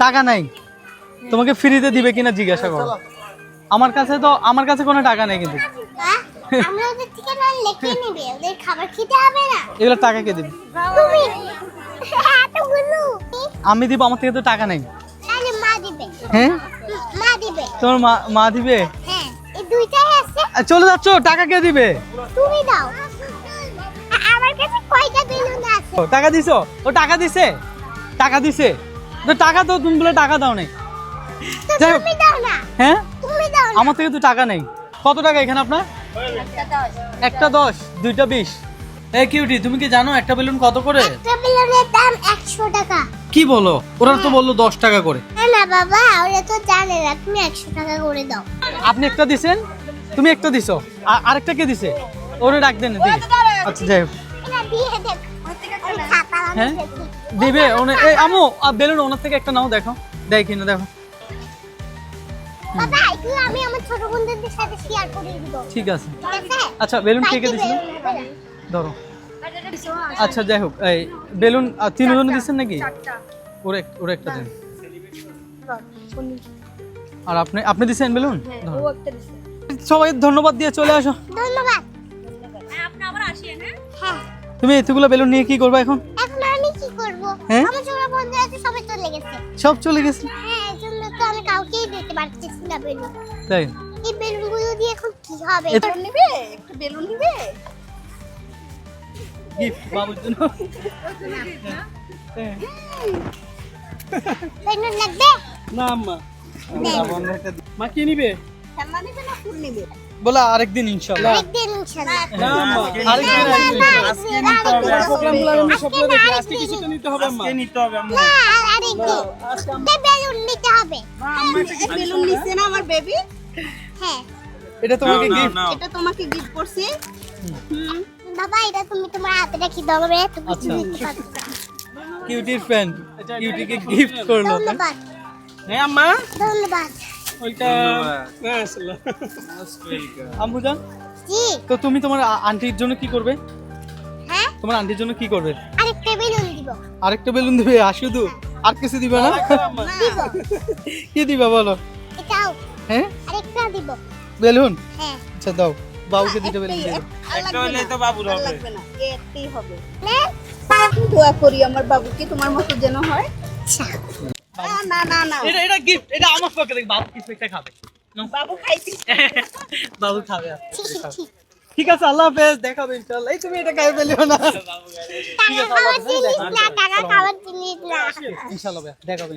টাকা নাই। তোমাকে ফ্রিতে দিবে কিনা জিজ্ঞাসা করো। আমার কাছে তো আমার কাছে কোনো টাকা নেই কিন্তু। হ্যাঁ? আমরা ওদের থেকে না লেখে নিবে। ওদের খাবার খেতে হবে না। এগুলো টাকা কে দিবে? আমি দিব আমার থেকে তো টাকা নেই। তাহলে মা দিবে। হ্যাঁ? তোমার মা মা দিবে? হ্যাঁ চলে যাচ্ছ টাকা কে দিবে? তুমি দাও। আমার কাছে কয়টা বেলুন আছে? ও, টাকা দিছো? ও টাকা দিছে? টাকা দিছে? তো টাকা তো তুমি বলে টাকা দাও নাই। যাই হোক। না। হ্যাঁ? আমার থেকে তো টাকা নেই। কত টাকা এখানে আপনার? একটা দশ। দুইটা বিশ। এই কিউটি তুমি কি জানো একটা বেলুন কত করে? একটা বেলুনের দাম টাকা। কি বলো? ওরা তো বলল দশ টাকা করে। না বাবা ওরা তো জানে না তুমি একশো টাকা করে দাও। আপনি একটা দিছেন? তুমি একটা দিছো। আর- আরেকটা কে দিছে? ওরে ডাক দেন আচ্ছা যাই হোক। দিয়ে হ্যাঁ? লাগিয়েছি। দিবে ওনে এই আমু বেলুন ওনার থেকে একটা নাও দেখো। দেখ কিনা দেখো। বাবা এগুলো আমি আমার ছোট বন্ধুদের সাথে শেয়ার করে দিব। ঠিক আছে। আচ্ছা বেলুন কে কে দিছিল বেলুন হবে না। ধরো। আচ্ছা যাই হোক এই বেলুন তিনজন দিচ্ছেন নাকি? ওরে ওরে একটা দেন। আর আপনি আপনি দিছেন বেলুন? ধরো। সবাই ধন্যবাদ দিয়ে চলে আসো। ধন্যবাদ। হ্যাঁ? হ্যাঁ। তুমি এতগুলো বেলুন নিয়ে কি করবে এখন? সব চলে গেছে? হ্যাঁ এই তো আমি কাউকেই দিতে পারতেছি না বেলুন তাই? এই বেলুনগুলো দিয়ে এখন কি হবে? এটা নিবে? একটু বেলুন নিবে? গিফট বাবুর জন্য। হ্যাঁ। বেলুন লাগবে? না আম্মা। মা কি নিবে? ঠান্ডা নিবে না ফুল নিবে? বলা আরেকদিন ইনশাআল্লাহ না আম্মা আরেকদিন না, আসবে না, ইনশাআল্লাহ। আরেকদিন, আরেকদিন। আমি সবগুলো আজকে দেখি আজকে নিতে হবে আম্মা। নিতে হবে। আম্মু বেলুন নিতে হবে। বেলুন নিছে না আমার বেবি হ্যাঁ। এটা তোমাকে গিফট। এটা তোমাকে গিফট করছি। হুম। বাবা এটা তুমি তোমার হাতে রাখি দাও রে তুমি। নিতে পারবে। কিউটির ফ্রেন্ড কিউটিকে গিফট করল। ধন্যবাদ। হ্যাঁ আম্মা? ধন্যবাদ। ওইটা আম্মু জান জি। তো তুমি তোমার আন্টির জন্য কি করবে? হ্যাঁ? তোমার আন্টির জন্য কি করবে? আরেকটা বেলুন দিব। আরেকটা বেলুন দিবে আর শুধু আর কিছু দিবে না? কি দিবা বলো? হ্যাঁ? বেলুন? হ্যাঁ। আচ্ছা দাও। বাবুকে দুটো বেলুন একটা হইলেই তো বাবুর হবে। লাগবে না। একটাই হবে। দোয়া করি আমার বাবুকে তোমার মতো যেন হয়। আচ্ছা। না, না না না। এটা এটা গিফট এটা আমার পক্ষে বাবু কিছু একটা খাবে। বাবু খাইছি। বাবু খাবে। ঠিক আছে আল্লাহ হাফেজ দেখাবে ইনশাআল্লাহ। এই তুমি এটা গায়ে ফেলিও না। ঠিক আছে আল্লাহ হাফেজ টাকা খাওয়ার জিনিস না। ইনশাআল্লাহ দেখাবে